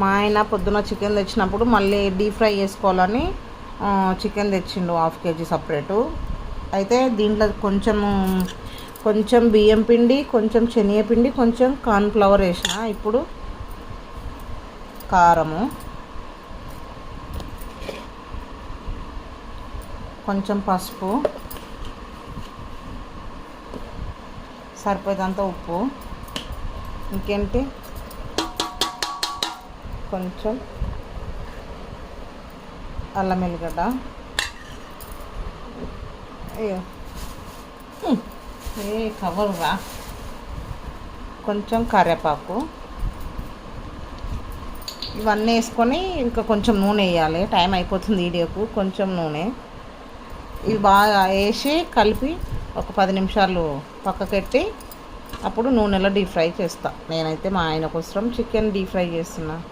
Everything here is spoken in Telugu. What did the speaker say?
మా ఆయన పొద్దున చికెన్ తెచ్చినప్పుడు మళ్ళీ డీప్ ఫ్రై చేసుకోవాలని చికెన్ తెచ్చిండు హాఫ్ కేజీ సపరేటు. అయితే దీంట్లో కొంచెం కొంచెం బియ్యం పిండి కొంచెం శనగపిండి కొంచెం కార్న్ఫ్లవర్ వేసిన. ఇప్పుడు కారము. కొంచెం పసుపు. సరిపోయేదంతా ఉప్పు. ఇంకేంటి? కొంచెం అల్లం ఎల్లిగడ్డ. అయ్యో. ఏ కవర్ రా. కొంచెం కరివేపాకు. ఇవన్నీ వేసుకొని ఇంకా కొంచెం నూనె వేయాలి. టైం అయిపోతుంది వీడియోకు కొంచెం నూనె. ఇవి బాగా వేసి కలిపి ఒక పది నిమిషాలు పక్కకెట్టి అప్పుడు నూనెలో డీప్ ఫ్రై చేస్తా. నేనైతే మా ఆయన కోసం చికెన్ డీప్ ఫ్రై చేస్తున్నా.